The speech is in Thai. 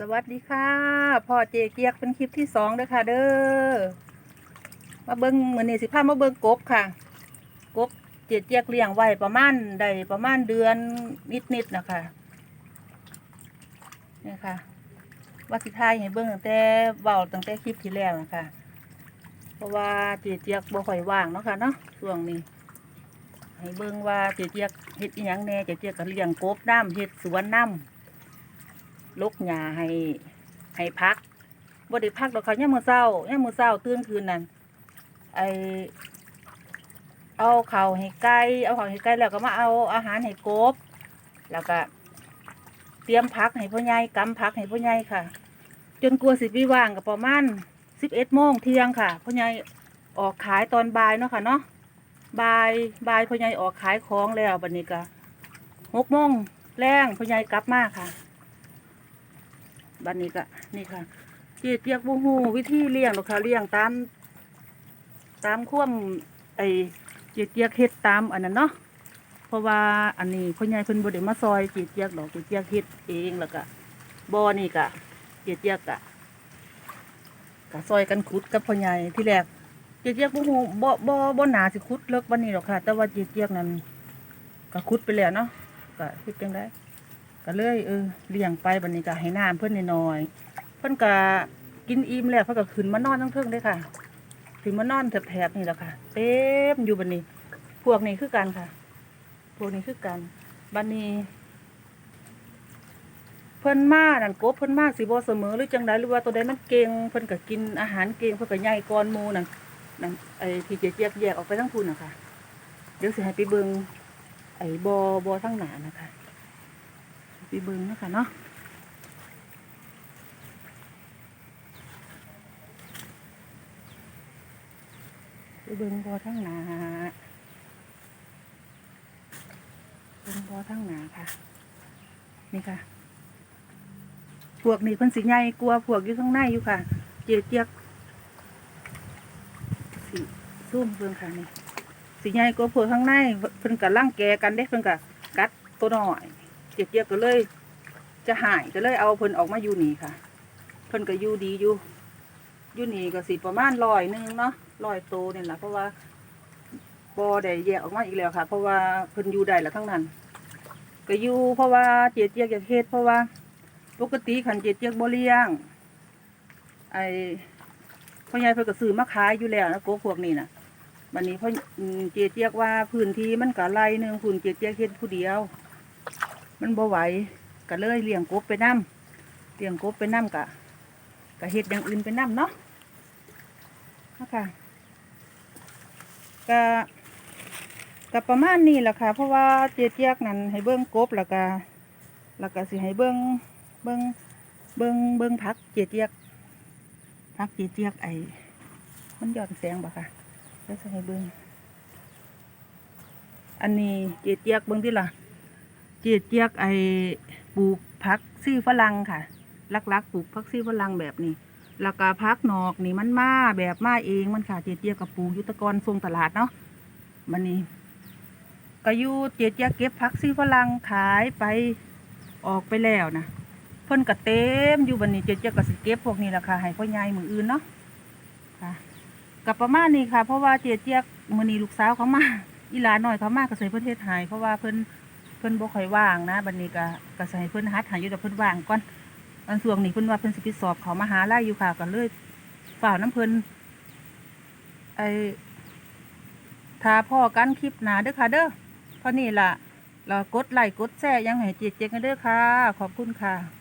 สวัสดีค่ะพ่อเจเกียกเป็นคลิปที่สองเด้อค่ะ เด้อมาเบิ้งมือนี่สิพามาเบิ้งกบค่ะ กบเจเกียกเลี้ยงไว้ประมาณได้ประมาณเดือนนิดๆนะคะนี่ค่ะว่าสิทายให้เบิ้งตั้งแต่เบาตั้งแต่คลิปที่แล้วนะคะเพราะว่าเจเจียกบ่ค่อยว่างเนาะค่ะเนาะช่วงนี้ให้เบิ่งว่าเจเจียกเฮ็ดอีหยังแน่เจเจียกก็เลี้ยงกบน้ำเฮ็ดสวนน้ำ ลกหญ้าให้ให้พักบ่ได้พักดอกค่ะยามมื้อเช้ายามมื้อเช้าตื่นคืนนั่นไอเอาเข้าให้ไก่เอาข้าให้ไก่แล้วก็มาเอาอาหารให้กบ แล้วก็ เตรียมพักให้พ่อใหญ่กำพักให้พ่อใหญ่ค่ะ จนกลัวสิบวิว่างก็ประมาณสิบเอ็ดโมงเที่ยงค่ะพ่อใหญ่ออกขายตอนบ่ายเนาะค่ะเนาะบ่ายบ่ายพ่อใหญ่ออกขายของแล้วบัดนี้ก็หกโมงแรงพ่อใหญ่กลับมาค่ะ บันนี้ก็นี่ค่ะเจียเจียกบูฮูวิธีเลี้ยงหรอกค่ะเลี้ยงตามตามข่วมไอเจียเจียกเฮ็ดตามอันนั้นเนาะเพราะว่าอันนี้พ่อใหญ่เพิ่นบ่ได้มาซอยเจียเจียกดอกเจียเจียกเฮ็ดเองแล้วก็บ่อนี่ก็เจียเจียกก็ก็ซอยกันขุดกับพ่อใหญ่ที่แรกเจียเจียกบูฮูบ่บ่บ่หนาสิขุดเลิกวันนี้หรอกค่ะ แต่ว่าเจียเจียกนั้นก็ขุดไปแล้วเนาะก็เฮ็ดจังได ก็เลยเออเลี้ยงไปบันนี้ก็ให้น้ำเพิ่อนน้อยเพิ่อนก็กินอิ่มแล้วเพิ่อนก็ขึ้นมานอนทั้งเทิงเลยค่ะขึ้นมานอนแถบๆนี่แหละค่ะเต็มอยู่บันนี้ พวกนี้คือกันค่ะ พวกนี้คือกันบันนี้ เพิ่นมานั่นกบเพิ่นมาสิบ่เสมอหรือจังไดหรือว่าตัวใดมันเก่งเพิ่นก็กินอาหารเก่งเพิ่นก็ใหญ่ก่อนมูนั่นนั่นไอ้ที่เจี๊ยบแยกออกไปทั้งพุ่นนะค่ะเดี๋ยวสิให้ไปเบิงไอ้บอบอทั้งหนานะคะ ไปเบิ่งนะคะเนาะไปเบิ่งบอทั้งหนาเบิ่งบอทั้งหนาค่ะ นี่ค่ะ พวกนี้เพิ่นสิใหญ่กลัวพวกอยู่ข้างในอยู่ค่ะ เจียเจียกสิซุ่มเบิ่งค่ะนี่สิใหญ่กลัวพวกข้างในเพิ่นกับร่างแกกันเด้เพิ่นกับกัดตัวหน้อย เจียเจียกก็เลย จะหายก็เลยเอาเพิ่นออกมาอยู่นี่ค่ะ เพิ่นก็อยู่ดีอยู่อยู่นี่ก็สิประมาณร้อยหนึงเนาะร้อยโตวนี่แหละเพราะว่าบอได้แยกออกมาอีกแล้วค่ะ เพราะว่าเพิ่นอยู่ได้แล้วทั้งนั้น ก็อยู่เพราะว่าเจียเจียกอยากเฮ็ดเพราะว่าปกติขันเจียเจียกบ่เลี้ยงไอ้พ่อใหญ่เพิ่นก็ซื้อมาขายอยู่แล้วนะโกพวกนี้น่ะวันนี้พ่อเจียเจียว่าพื้นที่มันก็ไร่หนึ่งคุณเจียเจียเฮ็ดผู้เดียว มันบ่ไหวก็เลยเลี้ยงกบไปน้ำเลี้ยงกบไปน้ำกะกะเฮ็ดอย่างอื่นไปน้ำเนาะนะคะกะกะประมาณนี้แหละค่ะ เพราะว่าเจี๊ยกเจี๊ยกนั้นให้เบิ้งกบแล้วก็แล้วก็สิให้เบิ้งเบิ้งเบิ้งเบิ้งพักเจี๊ยกเจี๊ยกพักเจี๊ยกเจี๊ยกไอ้มันย้อนแสงบ่ค่ะเดี๋ยวสิให้เบิ้งอันนี้เจี๊ยกเจี๊ยกเบิ้งที่ล่ะ จียเจียกไอปลูกผักซี่ฝรั่งค่ะลักๆปลูกผักซี่ฝรั่งแบบนี้แล้วก็ผักนอกนี่มันมาแบบมาเองมันค่ะเจียเจียกกับปลูกยุตกรทรงตลาดเนาะมันนี่ก็อยู่เจียเจียเก็บผักซี่ฝรั่งขายไปออกไปแล้วนะเพิ่นก็เต็มอยู่บันนี้เจียเจียกก็สเก็บพวกนี้แหละค่ะให้พ่อใหญ่มืออื่นเนาะค่ะกับประมาณนี้ค่ะ เพราะว่าเจียเจียกมือนี้ลูกสาวเขามาอีหลาน้อยเขามาก็ใส่ประเทศไทยเพราะว่าเพิ่น เพิ่นบ่ค่อยว่างนะบัดนี้ก็ก็สิให้เพิ่นหัดหาอยู่แต่เพิ่นว่างก่อนอันส่วงนี้เพิ่นว่าเพิ่นสิไปสอบเขามหาลัยอยู่ค่ะก็เลยฝ่าน้ำเพิ่นไอ้ถ้าพ่อกันคลิปหนาเด้อค่ะเด้อเท่านี้ล่ะเรากดไลค์กดแชร์ยังให้เจ๊กๆกันเด้อค่ะ ขอบคุณค่ะ